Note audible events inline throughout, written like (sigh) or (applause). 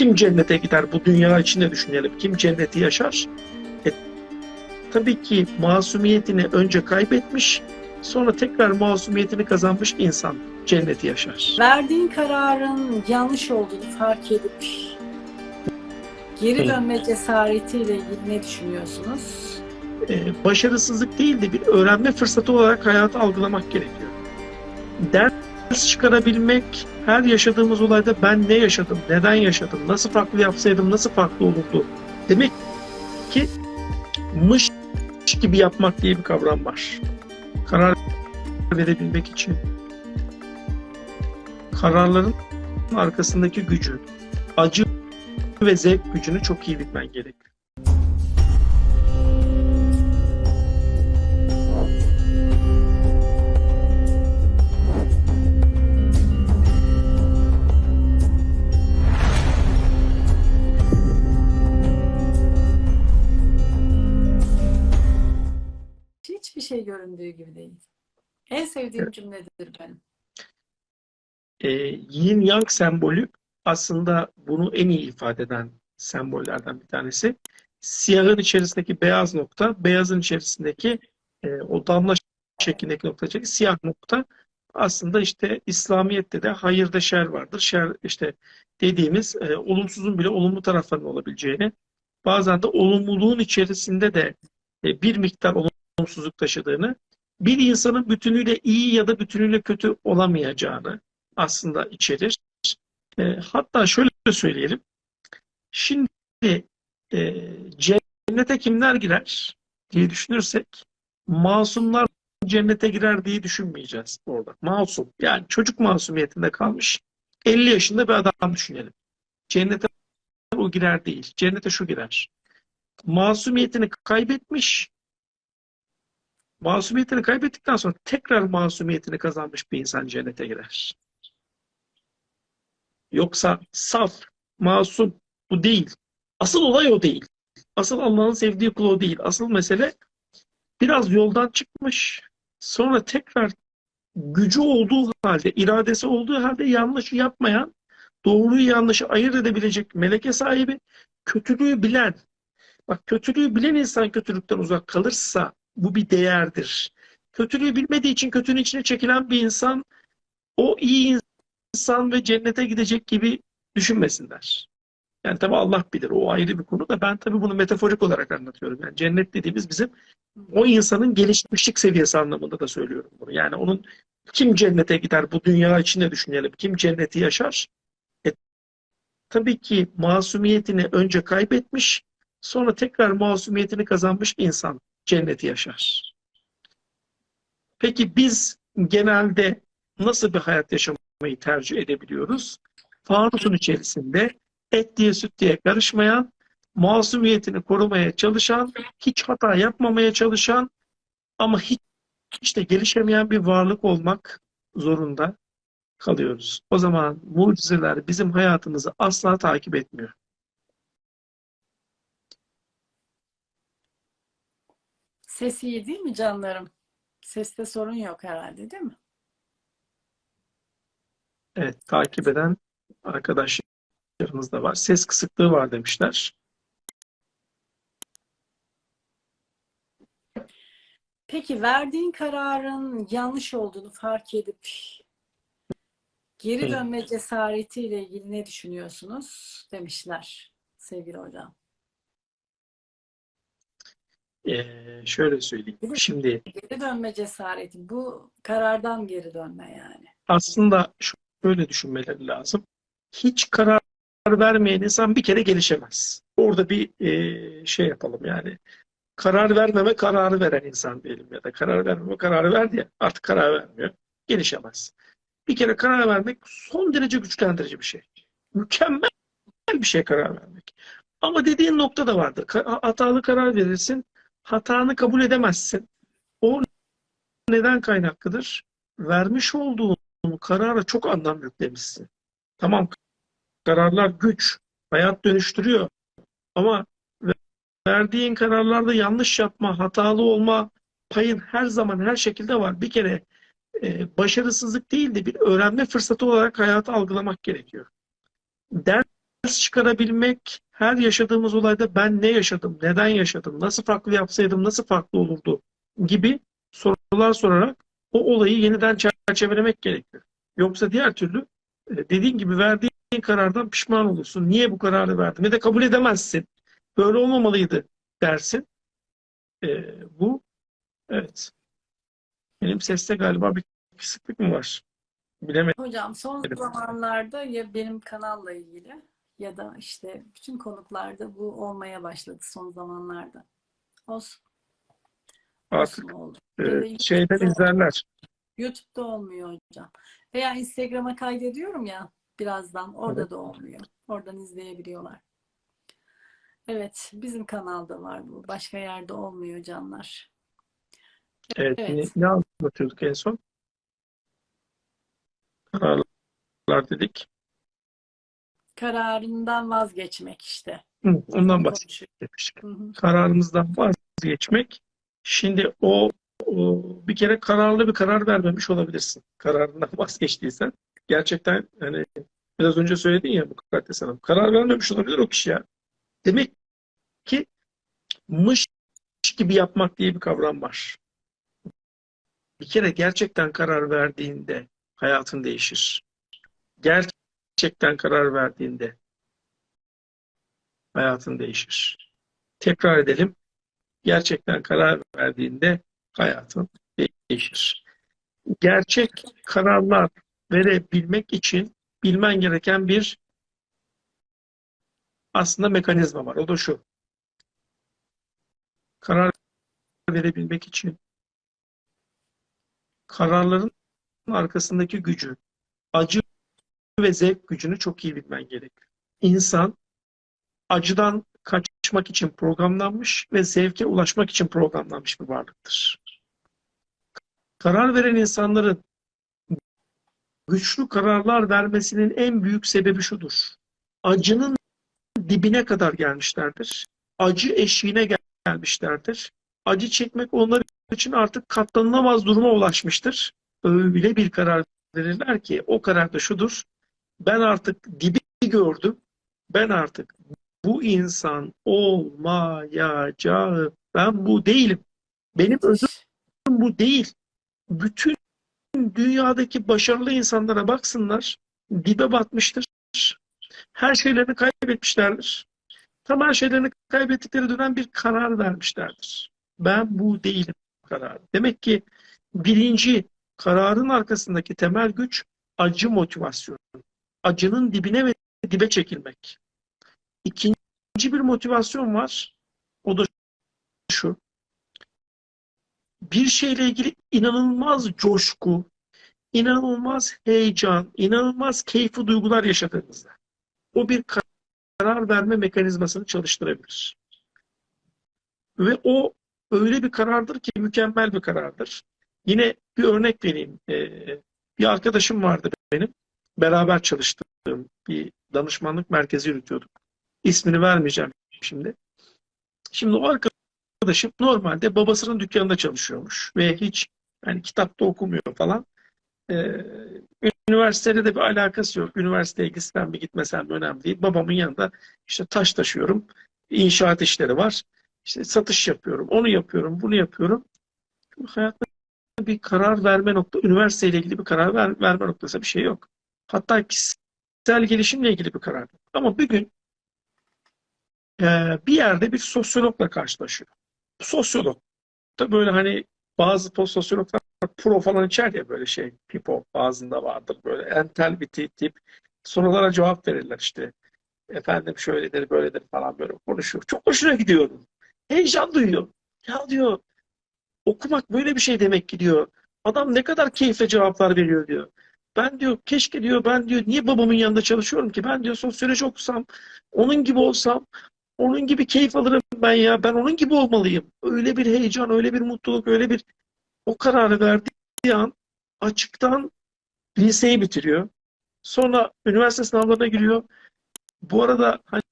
kim cennete gider bu dünya içinde düşünelim. Kim cenneti yaşar? E, tabii ki masumiyetini önce kaybetmiş, sonra tekrar masumiyetini kazanmış insan cenneti yaşar. Verdiğin kararın yanlış olduğunu fark edip geri dönme cesaretiyle ilgili ne düşünüyorsunuz? e, başarısızlık değil de bir öğrenme fırsatı olarak hayatı algılamak gerekiyor. Ders çıkarabilmek, her yaşadığımız olayda ben ne yaşadım, neden yaşadım, nasıl farklı yapsaydım, nasıl farklı olurdu demek ki mış gibi yapmak diye bir kavram var. Karar verebilmek için kararların arkasındaki gücü, acı ve zevk gücünü çok iyi bilmen gerekiyor. Şey göründüğü gibi değil. En sevdiğim Evet. cümledir benim. e, yin yang sembolü aslında bunu en iyi ifade eden sembollerden bir tanesi. Siyahın içerisindeki beyaz nokta, beyazın içerisindeki e, o damla şeklindeki noktacık siyah nokta aslında işte İslamiyet'te de hayırda şer vardır. Şer işte dediğimiz e, olumsuzun bile olumlu tarafların olabileceğini, bazen de olumluluğun içerisinde de e, bir miktar olumsuzluk taşıdığını, bir insanın bütünüyle iyi ya da bütünüyle kötü olamayacağını, aslında içerir. E, hatta şöyle söyleyelim. Şimdi e, cennete kimler girer diye düşünürsek masumlar cennete girer diye düşünmeyeceğiz orada. Masum. Yani çocuk masumiyetinde kalmış 50 yaşında bir adam düşünelim. Cennete o girer değil. Cennete şu girer. Masumiyetini kaybetmiş masumiyetini kaybettikten sonra tekrar masumiyetini kazanmış bir insan cennete girer. Yoksa saf, masum bu değil. Asıl olay o değil. Asıl Allah'ın sevdiği kul o değil. Asıl mesele biraz yoldan çıkmış. Sonra tekrar gücü olduğu halde, iradesi olduğu halde yanlış yapmayan, doğruyu yanlışı ayırt edebilecek meleke sahibi, kötülüğü bilen. Bak kötülüğü bilen insan kötülükten uzak kalırsa bu bir değerdir. Kötülüğü bilmediği için kötünün içine çekilen bir insan o iyi insan ve cennete gidecek gibi düşünmesinler. Yani tabii Allah bilir. O ayrı bir konu da ben tabii bunu metaforik olarak anlatıyorum. Yani cennet dediğimiz bizim o insanın gelişmişlik seviyesi anlamında da söylüyorum bunu. Yani onun kim cennete gider bu dünya içinde düşünelim. Kim cenneti yaşar? E, tabii ki masumiyetini önce kaybetmiş, sonra tekrar masumiyetini kazanmış insan cenneti yaşar. Peki biz genelde nasıl bir hayat yaşamayı tercih edebiliyoruz? Fanusun içerisinde et diye süt diye karışmayan, masumiyetini korumaya çalışan, hiç hata yapmamaya çalışan ama hiç işte gelişemeyen bir varlık olmak zorunda kalıyoruz. O zaman mucizeler bizim hayatımızı asla takip etmiyor. Ses iyi değil mi canlarım? Seste sorun yok herhalde değil mi? Evet, takip eden arkadaşlarımız da var. Ses kısıklığı var demişler. Peki verdiğin kararın yanlış olduğunu fark edip geri dönme cesaretiyle ilgili ne düşünüyorsunuz demişler sevgili hocam. Ee, şöyle söyleyeyim. Şimdi Geri dönme cesareti bu karardan geri dönme yani. aslında şöyle düşünmeleri lazım. Hiç karar vermeyen insan bir kere gelişemez. Orada bir e, şey yapalım yani. Karar vermeme kararı veren insan diyelim ya da karar vermeme kararı verdi ya artık karar vermiyor. Gelişemez. Bir kere karar vermek son derece güçlendirici bir şey. Mükemmel bir şey karar vermek. Ama dediğin nokta da vardır. Ka- hatalı karar verirsin. Hatanı kabul edemezsin. O neden kaynaklıdır? Vermiş olduğun karara çok anlam yüklemişsin. Tamam kararlar güç, hayat dönüştürüyor. Ama verdiğin kararlarda yanlış yapma, hatalı olma payın her zaman her şekilde var. Bir kere e, başarısızlık değil de bir öğrenme fırsatı olarak hayatı algılamak gerekiyor. Ders çıkarabilmek, her yaşadığımız olayda ben ne yaşadım, neden yaşadım, nasıl farklı yapsaydım, nasıl farklı olurdu gibi sorular sorarak o olayı yeniden çerçevelemek gerekiyor. Yoksa diğer türlü e, dediğin gibi verdiğin karardan pişman olursun. Niye bu kararı verdim? Ya da kabul edemezsin. Böyle olmamalıydı dersin. E, bu evet. Benim seste galiba bir kısıklık mı var? Bilemedim. Hocam son zamanlarda ya benim kanalla ilgili ya da işte bütün konuklarda bu olmaya başladı son zamanlarda. Olsun. Artık Olsun e, şeyden izlerler. YouTube'da olmuyor hocam. Veya Instagram'a kaydediyorum ya birazdan. Orada Evet. da olmuyor. Oradan izleyebiliyorlar. Evet, bizim kanalda var bu. Başka yerde olmuyor canlar. Evet, Evet. ne, ne anlatıyorduk en son? Kararlar dedik. Kararından vazgeçmek işte. Hı, ondan bahsetmiştik. Kararımızdan vazgeçmek. Şimdi o, o bir kere kararlı bir karar vermemiş olabilirsin. Kararından (laughs) vazgeçtiysen. Gerçekten hani biraz önce söyledin ya Mukaddes Hanım. Karar vermemiş olabilir o kişi ya. Demek ki mış gibi yapmak diye bir kavram var. Bir kere gerçekten karar verdiğinde hayatın değişir. Gerçekten karar verdiğinde hayatın değişir. Tekrar edelim. Gerçekten karar verdiğinde hayatın değişir. Gerçek kararlar verebilmek için bilmen gereken bir aslında mekanizma var. O da şu. Karar verebilmek için kararların arkasındaki gücü, acı ve zevk gücünü çok iyi bilmen gerekiyor. İnsan acıdan kaçmak için programlanmış ve zevke ulaşmak için programlanmış bir varlıktır. Karar veren insanların güçlü kararlar vermesinin en büyük sebebi şudur. Acının dibine kadar gelmişlerdir. Acı eşiğine gel- gelmişlerdir. Acı çekmek onlar için artık katlanılamaz duruma ulaşmıştır. Öyle bir karar verirler ki o karar da şudur. Ben artık dibi gördüm. Ben artık bu insan olmayacağım. Ben bu değilim. Benim özüm bu değil. Bütün dünyadaki başarılı insanlara baksınlar. Dibe batmıştır. Her şeylerini kaybetmişlerdir. Tam her şeylerini kaybettikleri dönem bir karar vermişlerdir. Ben bu değilim kararı. Demek ki birinci kararın arkasındaki temel güç acı motivasyonu. Acının dibine ve dibe çekilmek. İkinci bir motivasyon var. O da şu. Bir şeyle ilgili inanılmaz coşku, inanılmaz heyecan, inanılmaz keyifli duygular yaşadığınızda o bir karar verme mekanizmasını çalıştırabilir. Ve o öyle bir karardır ki mükemmel bir karardır. Yine bir örnek vereyim. Ee, bir arkadaşım vardı benim. Beraber çalıştığım bir danışmanlık merkezi yürütüyorduk. İsmini vermeyeceğim şimdi. Şimdi o arkadaşım normalde babasının dükkanında çalışıyormuş ve hiç yani kitapta okumuyor falan. Ee, üniversiteyle de bir alakası yok. Üniversiteye gitsem mi gitmesem mi önemli değil. Babamın yanında işte taş taşıyorum. İnşaat işleri var. İşte satış yapıyorum. Onu yapıyorum. Bunu yapıyorum. Hayatta bir karar verme nokta, üniversiteyle ilgili bir karar ver, verme noktası bir şey yok. Hatta kişisel gelişimle ilgili bir karar. Ama bir gün e, bir yerde bir sosyologla karşılaşıyor. Sosyolog da böyle hani bazı sosyologlar pro falan içer ya böyle şey. Pipo bazında vardır böyle entel bir tip. tip. Sorulara cevap verirler işte. Efendim şöyledir böyledir falan böyle konuşuyor. Çok hoşuna gidiyor. Heyecan duyuyor. Ya diyor okumak böyle bir şey demek ki diyor. Adam ne kadar keyifle cevaplar veriyor diyor. Ben diyor keşke diyor ben diyor niye babamın yanında çalışıyorum ki? Ben diyor sosyoloji okusam, onun gibi olsam, onun gibi keyif alırım ben ya. Ben onun gibi olmalıyım. Öyle bir heyecan, öyle bir mutluluk, öyle bir o kararı verdiği an açıktan liseyi bitiriyor. Sonra üniversite sınavlarına giriyor. Bu arada hani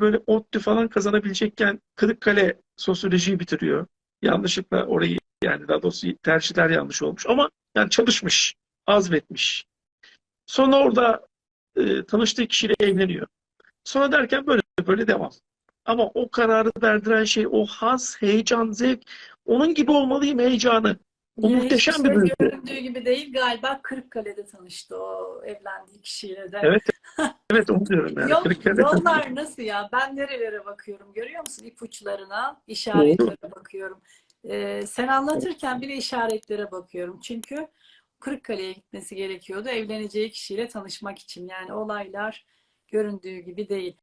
böyle ODTÜ falan kazanabilecekken Kırıkkale sosyolojiyi bitiriyor. Yanlışlıkla orayı yani daha doğrusu tercihler yanlış olmuş ama yani çalışmış, azmetmiş. Sonra orada e, tanıştığı kişiyle evleniyor. Sonra derken böyle böyle devam. Ama o kararı verdiren şey o haz, heyecan, zevk. Onun gibi olmalıyım heyecanı. O Yine muhteşem hiçbir bir şey duygu. göründüğü gibi değil. Galiba Kırıkkale'de tanıştı o evlendiği kişiyle de. Evet, (laughs) Evet onu diyorum yani. Yol- Kırıkkale'de yollar nasıl ya? Ben nerelere bakıyorum görüyor musun? İpuçlarına, işaretlere bakıyorum. Ee, sen anlatırken bile işaretlere bakıyorum. Çünkü Kırıkkale'ye gitmesi gerekiyordu evleneceği kişiyle tanışmak için. Yani olaylar göründüğü gibi değil.